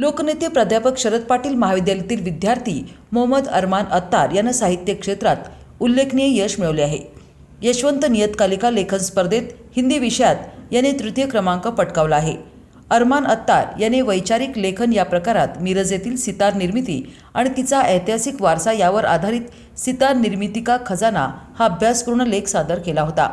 लोकनेते प्राध्यापक शरद पाटील महाविद्यालयातील विद्यार्थी मोहम्मद अरमान अत्तार यांना साहित्य क्षेत्रात उल्लेखनीय यश मिळवले आहे. यशवंत नियतकालिका लेखन स्पर्धेत हिंदी विषयात याने तृतीय क्रमांक पटकावला आहे. अरमान अत्तार याने वैचारिक लेखन या प्रकारात मिरज येथील सितार निर्मिती आणि तिचा ऐतिहासिक वारसा यावर आधारित सितार निर्मिती का खजाना हा अभ्यासपूर्ण लेख सादर केला होता.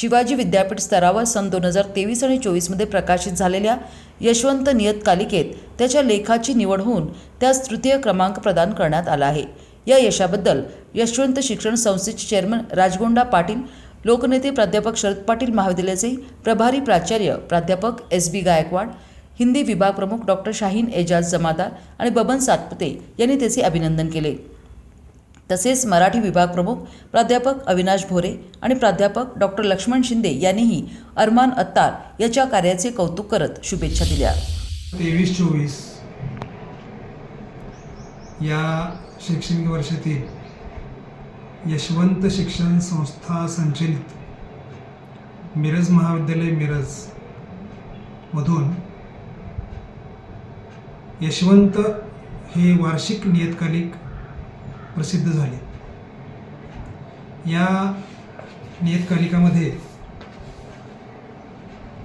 शिवाजी विद्यापीठ स्तरावर सन दोन हजार तेवीस आणि चोवीसमध्ये प्रकाशित झालेल्या यशवंत नियतकालिकेत त्याच्या लेखाची निवड होऊन त्यास तृतीय क्रमांक प्रदान करण्यात आला आहे. या यशाबद्दल यशवंत शिक्षण संस्थेचे चेअरमन राजगोंडा पाटील लोकनेते प्राध्यापक शरद पाटील महाविद्यालयाचे प्रभारी प्राचार्य प्राध्यापक एस बी गायकवाड हिंदी विभाग प्रमुख डॉक्टर शाहीन एजाज जमादार आणि बबन सातपुते यांनी त्याचे अभिनंदन केले. तसेच मराठी विभाग प्रमुख प्राध्यापक अविनाश भोरे आणि प्राध्यापक डॉक्टर लक्ष्मण शिंदे यांनीही अरमान अत्तार याच्या कार्याचे कौतुक करत शुभेच्छा दिल्या. तेवीस चोवीस या शैक्षणिक वर्षातील यशवंत शिक्षण संस्था संचलित मिरज महाविद्यालय मिरज मधून यशवंत हे वार्षिक नियतकालिक प्रसिद्ध झाली. या नियतकालिकामध्ये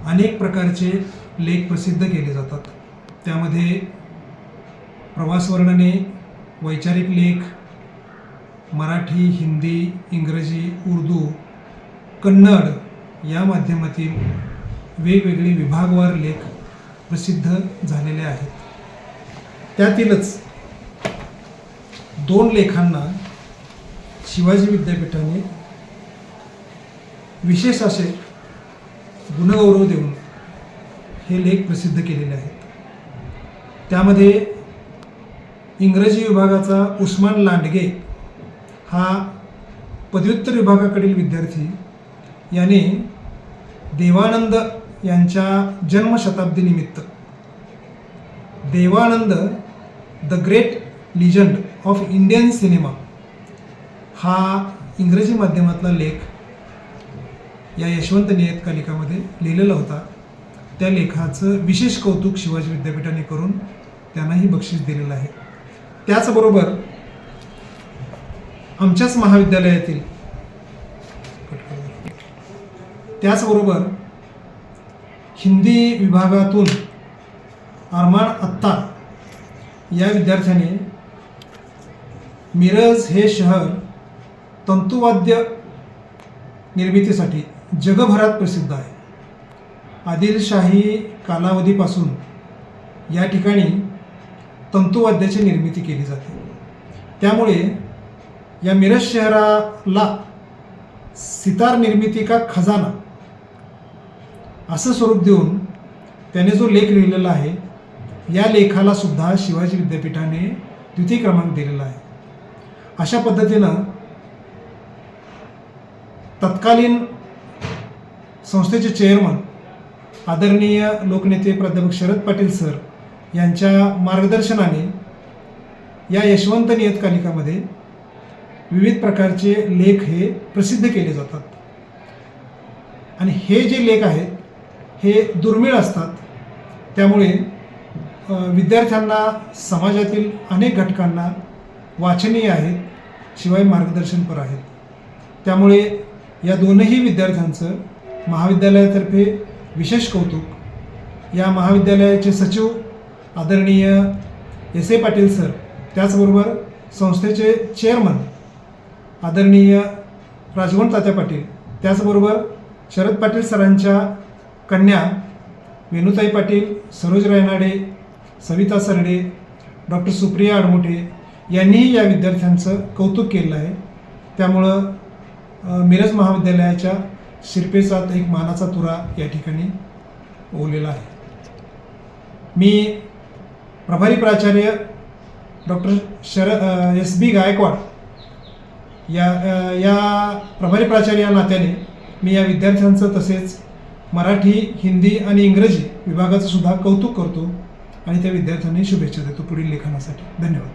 अनेक प्रकारचे लेख प्रसिद्ध केले जातात. त्यामध्ये प्रवासवर्णने वैचारिक लेख मराठी हिंदी इंग्रजी उर्दू कन्नड या माध्यमातील वेगवेगळे विभागवार लेख प्रसिद्ध झालेले आहेत. त्यातीलच दोन लेखांना शिवाजी विद्यापीठाने विशेष असे गुणगौरव देऊन हे लेख प्रसिद्ध केलेले आहेत. त्यामध्ये इंग्रजी विभागाचा उस्मान लांडगे हा पदव्युत्तर विभागाकडील विद्यार्थी याने देवानंद यांच्या जन्मशताब्दीनिमित्त Devanand the great legend of Indian cinema हा इंग्रजी माध्यमातला लेख या यशवंत नियतकालिकामध्ये लिहिलेला होता. त्या लेखाचं विशेष कौतुक शिवाजी विद्यापीठाने करून त्यांनाही बक्षीस दिलेलं आहे. त्याचबरोबर आमच्याच महाविद्यालयातील त्याचबरोबर हिंदी विभागातून अरमान अत्तार या विद्यार्थ्याने मिरज हे शहर तंतुवाद्य निर्मितीसाठी जगभरात प्रसिद्ध आहे. आदिलशाही कालावधीपासून या ठिकाणी तंतुवाद्याची निर्मिती केली जाते. त्यामुळे या मिरज शहराला सितार निर्मिती का खजाना असं स्वरूप देऊन त्याने जो लेख लिहिलेला आहे या लेखाला सुद्धा शिवाजी विद्यापीठाने द्वितीय क्रमांक दिलेला आहे. अशा पद्धतीनं तत्कालीन संस्थेचे चेअरमन आदरणीय लोकनेते प्राध्यापक शरद पाटील सर यांच्या मार्गदर्शनाने या यशवंत नियतकालिकामध्ये विविध प्रकारचे लेख हे प्रसिद्ध केले जातात. आणि हे जे लेख आहेत हे दुर्मिळ असतात. त्यामुळे विद्यार्थ्यांना समाजातील अनेक घटकांना वाचनीय आहेत शिवाय मार्गदर्शनपर आहेत. त्यामुळे या दोनही विद्यार्थ्यांचं महाविद्यालयातर्फे विशेष कौतुक. या महाविद्यालयाचे सचिव आदरणीय एस ए पाटील सर त्याचबरोबर संस्थेचे चेअरमन आदरणीय राजवन तात्या पाटील त्याचबरोबर शरद पाटील सरांच्या कन्या वेणुताई पाटील सरोज रायनाडे सविता सरडे डॉक्टर सुप्रिया आडमोठे यांनीही या विद्यार्थ्यांचं कौतुक केलं आहे. त्यामुळं मिरज महाविद्यालयाच्या शिरपेचा एक मानाचा तुरा या ठिकाणी ओवलेला आहे. मी प्रभारी प्राचार्य डॉक्टर शर एस बी गायकवाड या या प्रभारी प्राचार्य या नात्याने मी या विद्यार्थ्यांचं तसेच मराठी हिंदी आणि इंग्रजी विभागाचं सुद्धा कौतुक करतो आणि त्या विद्यार्थ्यांनी शुभेच्छा देतो पुढील लेखनासाठी. धन्यवाद.